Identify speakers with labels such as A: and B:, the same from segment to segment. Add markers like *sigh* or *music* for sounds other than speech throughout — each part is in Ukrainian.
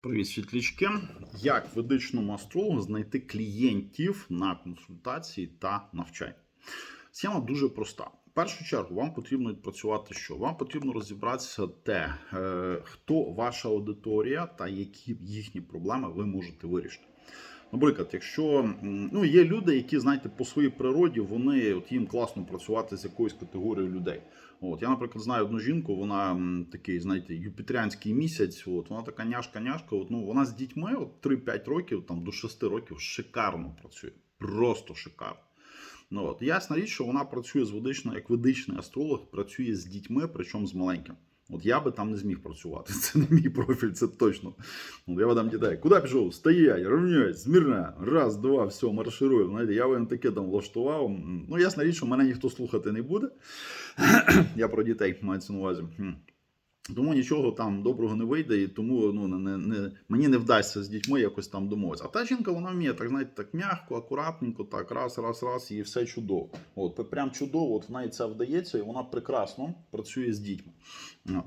A: Привіт, світлічки! Як ведичному астрологу знайти клієнтів на консультації та навчання? Схема дуже проста. В першу чергу вам потрібно відпрацювати що? Вам потрібно розібратися те, е, хто ваша аудиторія та які їхні проблеми ви можете вирішити. Наприклад, якщо ну, є люди, які, знаєте, по своїй природі, вони от їм класно працювати з якоюсь категорією людей. От я, наприклад, знаю одну жінку, вона такий, знаєте, юпітеріанський місяць. От вона така няшка-няшка. От ну вона з дітьми, от 3-5 років, там до 6 років, шикарно працює. Просто шикарно. Ну от ясна річ, що вона працює з ведичною, як ведичний астролог, працює з дітьми, причому з маленьким. От я би там не зміг працювати. *laughs* Це не мій профіль, це точно. От я видам дітей. Куди пішов? Стоять, рівняйсь, змірна. Раз, два, все, марширую. Знаєте, я би таке там влаштував. Ну, ясна річ, що мене ніхто слухати не буде. *clears throat* я про дітей мається на увазі. Тому нічого там доброго не вийде, і тому ну, не, не, мені не вдасться з дітьми якось там домовитися. А та жінка, вона вміє, так знаєте, так м'яко, акуратненько, так, раз, раз, раз, і все чудово. От, прям чудово, от в неї це вдається, і вона прекрасно працює з дітьми. От.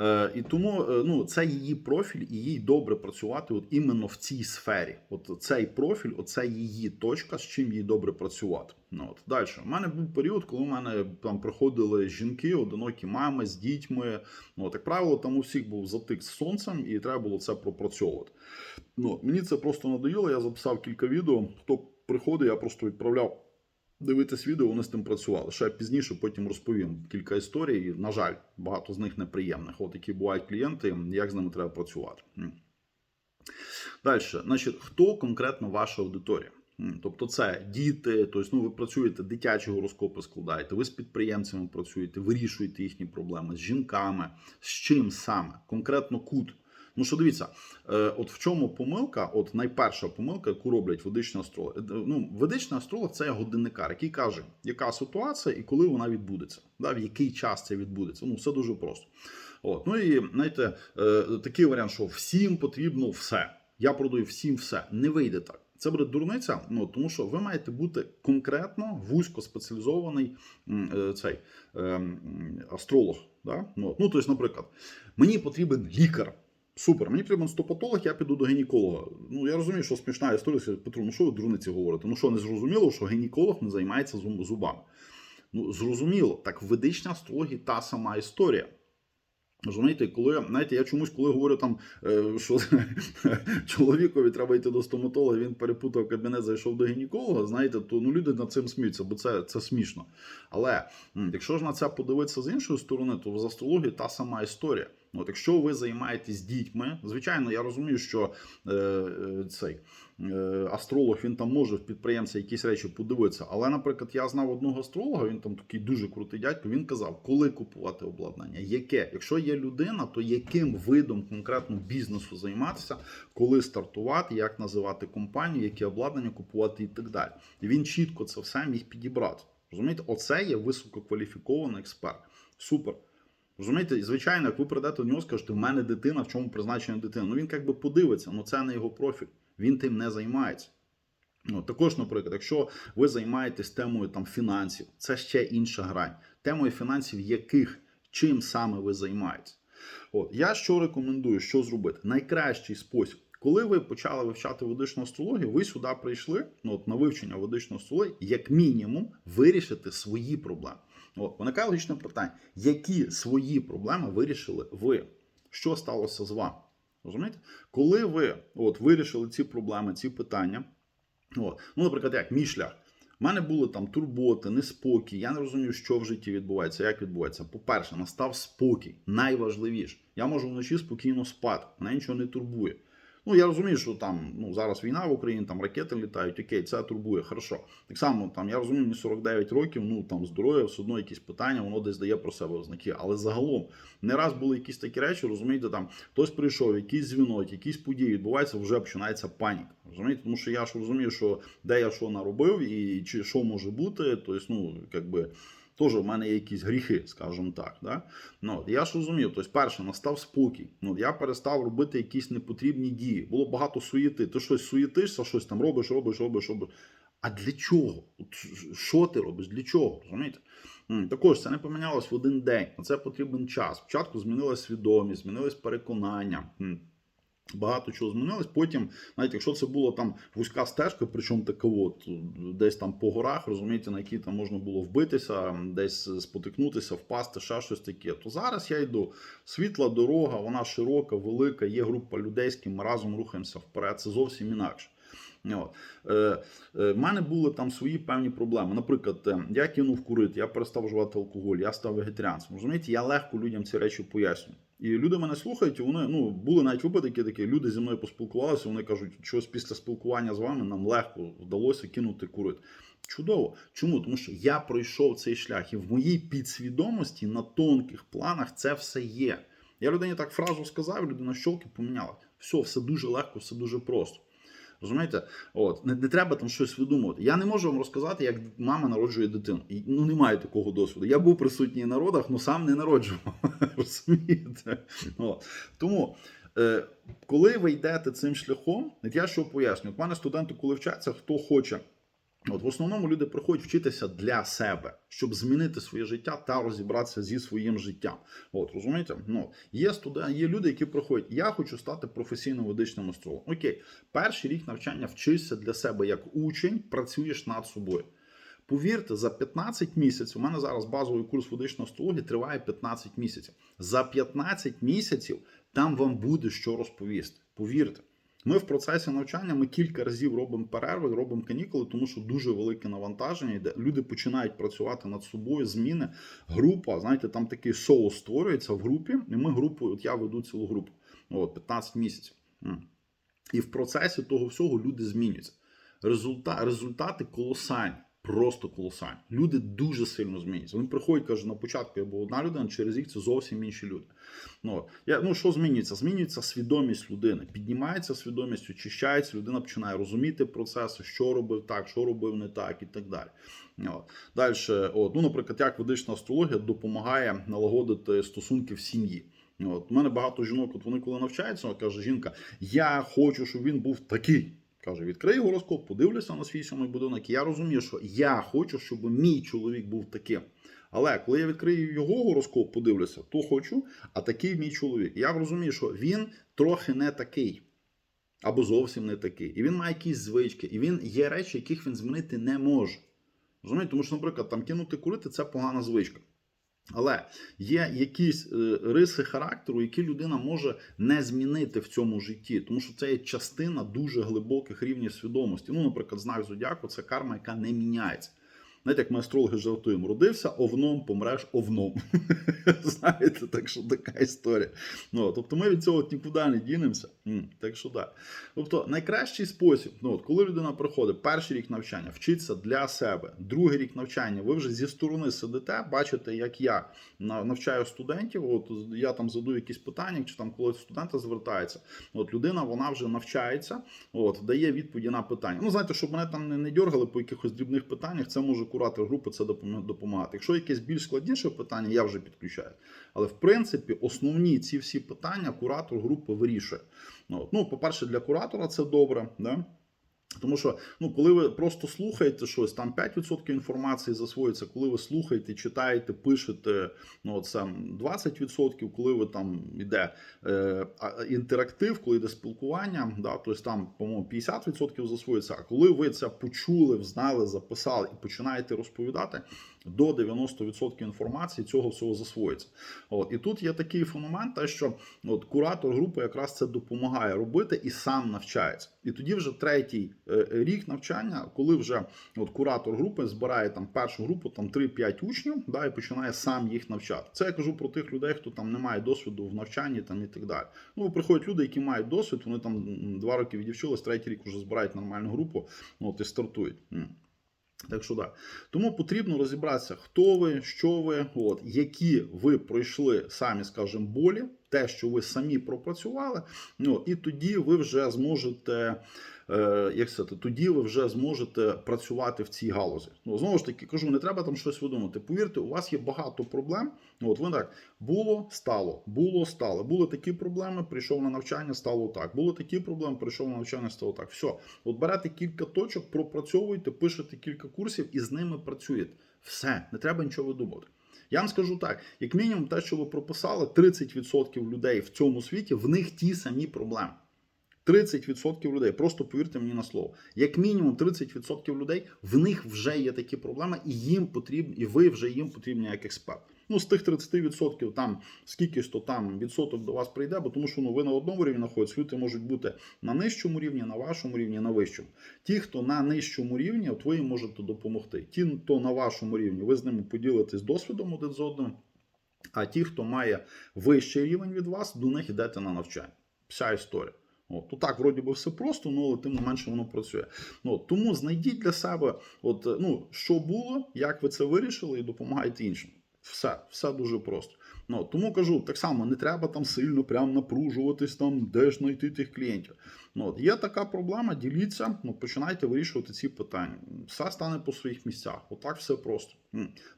A: Е, і тому е, ну, це її профіль, і їй добре працювати от іменно в цій сфері. От цей профіль, оце її точка, з чим їй добре працювати. Ну, от. Далі. У мене був період, коли у мене там приходили жінки, одинокі мами з дітьми. Ну, от, як правило, там у всіх був затик з сонцем, і треба було це пропрацьовувати. Ну, мені це просто надоїло, я записав кілька відео. Хто приходить, я просто відправляв. Дивитись відео, вони з тим працювали. Ще пізніше потім розповім кілька історій. На жаль, багато з них неприємних. От які бувають клієнти, як з ними треба працювати. Далі, значить, хто конкретно ваша аудиторія? Тобто це діти, тобто, ну, ви працюєте, дитячі гороскопи складаєте, ви з підприємцями працюєте, вирішуєте їхні проблеми з жінками, з чим саме, конкретно кут. Ну що дивіться, е, от в чому помилка, от найперша помилка, яку роблять ведичні астрологи. Е, Ну, ведичний астролог це годинникар, який каже, яка ситуація і коли вона відбудеться, да, в який час це відбудеться. Ну, все дуже просто. От. Ну і знаєте, е, такий варіант, що всім потрібно все. Я продаю всім все. Не вийде так. Це буде дурниця, ну тому що ви маєте бути конкретно вузько спеціалізований цей е, астролог. Да? Ну, ну, тобто, наприклад, мені потрібен лікар. Супер, мені потрібен стопатолог, я піду до гінеколога. Ну я розумію, що смішна історія. Петро, ну що ви дурниці говорите? Ну що не зрозуміло, що гінеколог не займається зубами? Ну зрозуміло, так в ведичній астрології та сама історія. Розумієте, коли знаєте, я чомусь, коли говорю там, е, що *laughs* чоловікові треба йти до стоматолога, він перепутав кабінет, зайшов до гінеколога, знаєте, то ну люди над цим сміються, бо це, це смішно. Але якщо ж на це подивитися з іншої сторони, то в астрології та сама історія. От якщо ви займаєтесь дітьми, звичайно, я розумію, що е, е, цей е, астролог він там може в підприємця якісь речі подивитися. Але, наприклад, я знав одного астролога, він там такий дуже крутий дядько. Він казав, коли купувати обладнання, яке, якщо є людина, то яким видом конкретно бізнесу займатися, коли стартувати, як називати компанію, яке обладнання купувати і так далі. І він чітко це все міг підібрати. Розумієте, оце є висококваліфікований експерт. Супер. Розумієте, звичайно, як ви прийдете до нього, скажете, в мене дитина, в чому призначення дитини. Ну він як би подивиться, ну це не його профіль. Він тим не займається. Ну, також, наприклад, якщо ви займаєтесь темою там фінансів, це ще інша грань. Темою фінансів, яких чим саме ви займаєтесь. От я що рекомендую, що зробити? Найкращий спосіб. Коли ви почали вивчати ведичну астрологію, ви сюди прийшли ну, от, на вивчення ведичної астрології, як мінімум, вирішити свої проблеми. От, виникає логічне питання: які свої проблеми вирішили ви? Що сталося з вами? Розумієте? Коли ви от, вирішили ці проблеми, ці питання, от, ну, наприклад, як мій шлях. У мене були там турботи, неспокій. Я не розумію, що в житті відбувається, як відбувається. По-перше, настав спокій. Найважливіше. Я можу вночі спокійно спати, мене нічого не турбує. Ну, я розумію, що там ну, зараз війна в Україні, там ракети літають, окей, це турбує, хорошо. Так само, там, я розумію, мені 49 років, ну там здоров'я, все одно якісь питання, воно десь дає про себе ознаки. Але загалом не раз були якісь такі речі, розумієте, там хтось прийшов, якийсь дзвінок, якісь події відбуваються, вже починається паніка. Розумієте? Тому що я ж розумію, що де я що наробив і чи що може бути, тобто, ну, якби. Теж в мене є якісь гріхи, скажімо так. Да? Ну, я ж розумів, тобто, перше, настав спокій. Ну, я перестав робити якісь непотрібні дії. Було багато суєти. Ти щось суєтишся, щось там робиш, робиш, робиш, робиш. А для чого? От, що ти робиш? Для чого? Розумієте? Також це не помінялось в один день. На це потрібен час. Спочатку змінилась свідомість, змінилось переконання. Багато чого змінилось. Потім, навіть якщо це була там вузька стежка, причому така от, десь там по горах, розумієте, на якій там можна було вбитися, десь спотикнутися, впасти, ще щось таке. То зараз я йду. Світла дорога, вона широка, велика, є група людей, з ким ми разом рухаємося вперед. Це зовсім інакше. От. Е, е, в мене були там свої певні проблеми. Наприклад, е, я кинув курити, я перестав вживати алкоголь, я став вегетаріанцем. Розумієте, я легко людям ці речі пояснюю. І люди мене слухають, і вони ну були навіть випадки такі. Люди зі мною поспілкувалися. Вони кажуть, щось після спілкування з вами нам легко вдалося кинути курити. Чудово. Чому? Тому що я пройшов цей шлях, і в моїй підсвідомості на тонких планах це все є. Я людині так фразу сказав, людина щолки поміняла. Все, все дуже легко, все дуже просто. Розумієте? От не, не треба там щось видумувати. Я не можу вам розказати, як мама народжує дитину. Ну немає такого досвіду. Я був присутній на родах, але сам не народжував. *laughs* Розумієте? От. Тому. Е, коли ви йдете цим шляхом, я що поясню, от мене студенти, коли вчаться, хто хоче. От в основному люди приходять вчитися для себе, щоб змінити своє життя та розібратися зі своїм життям. От розумієте? Ну є студенти, є люди, які приходять. Я хочу стати професійним ведичним астрологом. Окей, перший рік навчання вчишся для себе як учень, працюєш над собою. Повірте, за 15 місяців, у мене зараз базовий курс ведичної астрології триває 15 місяців. За 15 місяців там вам буде що розповісти. Повірте. Ми в процесі навчання ми кілька разів робимо перерви, робимо канікули, тому що дуже велике навантаження йде. Люди починають працювати над собою, зміни. Група, знаєте, там такий соус створюється в групі, і ми групою, от я веду цілу групу. От, 15 місяців. І в процесі того всього люди змінюються. Результати колосальні. Просто колосальні. Люди дуже сильно змінюються. Вони приходять, кажуть, на початку я був одна людина, через рік це зовсім інші люди. Ну, я, ну що змінюється? Змінюється свідомість людини. Піднімається свідомість, очищається, людина починає розуміти процеси, що робив так, що робив не так і так далі. От. Далі, от, ну, наприклад, як ведична астрологія допомагає налагодити стосунки в сім'ї. От. У мене багато жінок, от вони коли навчаються, каже жінка: Я хочу, щоб він був такий. Каже, відкрий гороскоп, подивлюся на свій сьомий будинок. І я розумію, що я хочу, щоб мій чоловік був таким. Але коли я відкрию його гороскоп, подивлюся, то хочу, а такий мій чоловік. Я розумію, що він трохи не такий. Або зовсім не такий. І він має якісь звички, і він є речі, яких він змінити не може. Розумієте? Тому що, наприклад, там кинути курити це погана звичка. Але є якісь е, риси характеру, які людина може не змінити в цьому житті, тому що це є частина дуже глибоких рівнів свідомості. Ну, наприклад, знак зодіаку це карма, яка не міняється. Знаєте, як ми астрологи жартуємо, родився овном, помреш овном. *laughs* Знаєте, так що така історія. Ну, Тобто ми від цього нікуди не дінемося. Так що так. Тобто, найкращий спосіб, ну, от, коли людина приходить, перший рік навчання, вчиться для себе, другий рік навчання, ви вже зі сторони сидите, бачите, як я навчаю студентів. От я там задаю якісь питання, чи там коли студенти звертаються. От людина вона вже навчається, от дає відповіді на питання. Ну, знаєте, щоб мене там не, не дергали по якихось дрібних питаннях, це може куратор групи це допом- допомагати. Якщо якесь більш складніше питання, я вже підключаю. Але в принципі основні ці всі питання куратор групи вирішує. Ну, ну по-перше, для куратора це добре. Да? Тому що, ну, коли ви просто слухаєте щось, там 5% інформації засвоїться, коли ви слухаєте, читаєте, пишете, ну, це 20%, коли ви там йде е, інтерактив, коли йде спілкування, да, тобто там, по-моєму, 50% засвоїться. А коли ви це почули, взнали, записали і починаєте розповідати, до 90% інформації цього всього засвоїться. От і тут є такий феномен, те, що от куратор групи якраз це допомагає робити і сам навчається. І тоді вже третій е, рік навчання, коли вже от куратор групи збирає там першу групу, там 3-5 учнів, да, і починає сам їх навчати. Це я кажу про тих людей, хто там не має досвіду в навчанні там і так далі. Ну приходять люди, які мають досвід, вони там два роки відівчились, третій рік вже збирають нормальну групу, от і стартують. Так що да. Тому потрібно розібратися, хто ви, що ви, от, які ви пройшли самі, скажімо, болі, те, що ви самі пропрацювали. Ну, і тоді ви вже зможете. Е, як сказати, тоді ви вже зможете працювати в цій галузі. Ну знову ж таки кажу, не треба там щось видумати. Повірте, у вас є багато проблем. От ви так було, стало, було, стало. Були такі проблеми, прийшов на навчання, стало так. Були такі проблеми, прийшов на навчання, стало так. Все, от берете кілька точок, пропрацьовуєте, пишете кілька курсів і з ними працюєте. Все, не треба нічого видумувати. Я вам скажу так: як мінімум, те, що ви прописали, 30% людей в цьому світі, в них ті самі проблеми. 30% людей, просто повірте мені на слово, як мінімум 30% людей, в них вже є такі проблеми, і їм потрібні, і ви вже їм потрібні як експерт. Ну, з тих 30% там скільки то там відсоток до вас прийде, бо тому що ну, ви на одному рівні знаходитесь, люди можуть бути на нижчому рівні, на вашому рівні, на вищому. Ті, хто на нижчому рівні, от ви їм можете допомогти. Ті, хто на вашому рівні, ви з ними поділитесь досвідом один з одним. А ті, хто має вищий рівень від вас, до них йдете на навчання. Вся історія. От, то так, вроді би, все просто, ну, але тим не менше воно працює. Ну, от, тому знайдіть для себе, от, ну, що було, як ви це вирішили, і допомагайте іншим. Все, все дуже просто. Ну, тому кажу, так само не треба там сильно прям напружуватись, там, де ж знайти тих клієнтів. Ну, от, є така проблема, діліться, ну, починайте вирішувати ці питання. Все стане по своїх місцях. Отак все просто.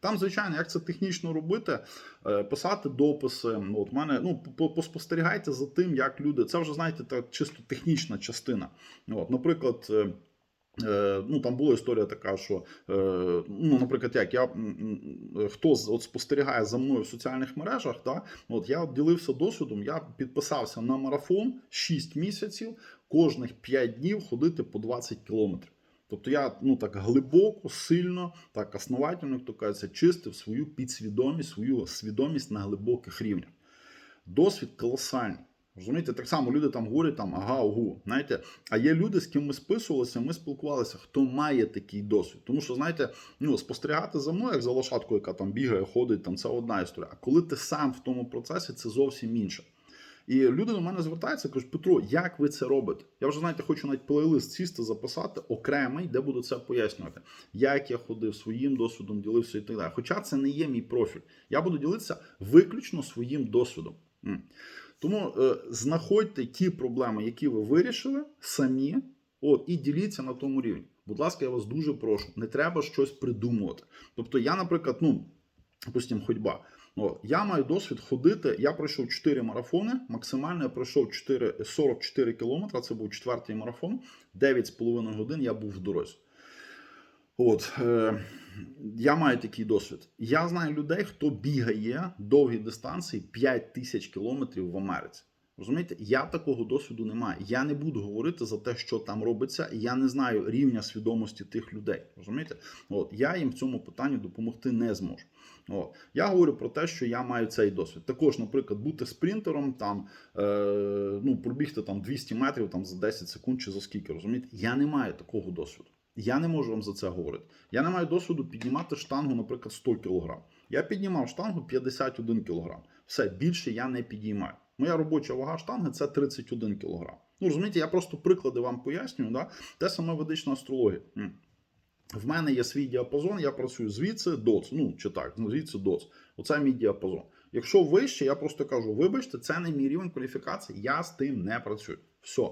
A: Там, звичайно, як це технічно робити, е, писати дописи. Ну, От мене ну поспостерігайте за тим, як люди. Це вже знаєте, та чисто технічна частина. От, наприклад. Е, Ну, там була історія така, що е, ну, наприклад, як я хто от спостерігає за мною в соціальних мережах, да, от я ділився досвідом, я підписався на марафон 6 місяців, кожних 5 днів ходити по 20 кілометрів. Тобто я ну так глибоко, сильно, так основательно, як то кажеться, чистив свою підсвідомість, свою свідомість на глибоких рівнях. Досвід колосальний. Розумієте, так само люди там говорять, там ага, угу. Знаєте, а є люди, з ким ми списувалися, ми спілкувалися, хто має такий досвід. Тому що, знаєте, ну спостерігати за мною, як за лошадкою, яка там бігає, ходить, там це одна історія. А коли ти сам в тому процесі, це зовсім інше. І люди до мене звертаються, кажуть, Петро, як ви це робите? Я вже знаєте, хочу навіть плейлист сісти, записати окремий, де буду це пояснювати, як я ходив своїм досвідом, ділився і так далі. Хоча це не є мій профіль. Я буду ділитися виключно своїм досвідом. Тому е, знаходьте ті проблеми, які ви вирішили самі, от, і діліться на тому рівні. Будь ласка, я вас дуже прошу, не треба щось придумувати. Тобто, я, наприклад, ну, допустим, ходьба. От, я маю досвід ходити. Я пройшов 4 марафони. Максимально я пройшов 4, 44 кілометри. Це був четвертий марафон. 9,5 годин я був в дорозі. От, е, я маю такий досвід. Я знаю людей, хто бігає довгі дистанції 5 тисяч кілометрів в Америці. Розумієте, я такого досвіду не маю. Я не буду говорити за те, що там робиться. Я не знаю рівня свідомості тих людей. Розумієте? От я їм в цьому питанні допомогти не зможу. От я говорю про те, що я маю цей досвід. Також, наприклад, бути спринтером, там е, ну пробігти там 200 метрів там за 10 секунд чи за скільки. Розумієте? Я не маю такого досвіду. Я не можу вам за це говорити. Я не маю досвіду піднімати штангу, наприклад, 100 кг. Я піднімав штангу 51 кг. Все більше я не підіймаю. Моя робоча вага штанги це 31 кг. Ну розумієте, я просто приклади вам пояснюю. Да? Те саме ведична астрологія. В мене є свій діапазон, я працюю звідси доц. Ну чи так, звідси доц. Оце мій діапазон. Якщо вище, я просто кажу: вибачте, це не мій рівень кваліфікації, я з тим не працюю. Все.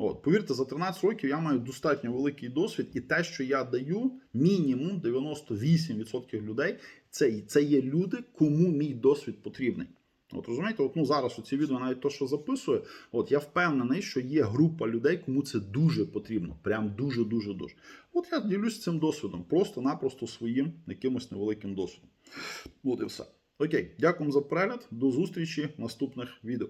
A: От, повірте, за 13 років я маю достатньо великий досвід, і те, що я даю, мінімум 98% людей це, це є люди, кому мій досвід потрібний. От розумієте, от ну зараз у ці відео навіть то, що записую, от я впевнений, що є група людей, кому це дуже потрібно. Прям дуже, дуже, дуже. От я ділюсь цим досвідом, просто-напросто своїм якимось невеликим досвідом. От і все. Окей, дякую за перегляд. До зустрічі в наступних відео.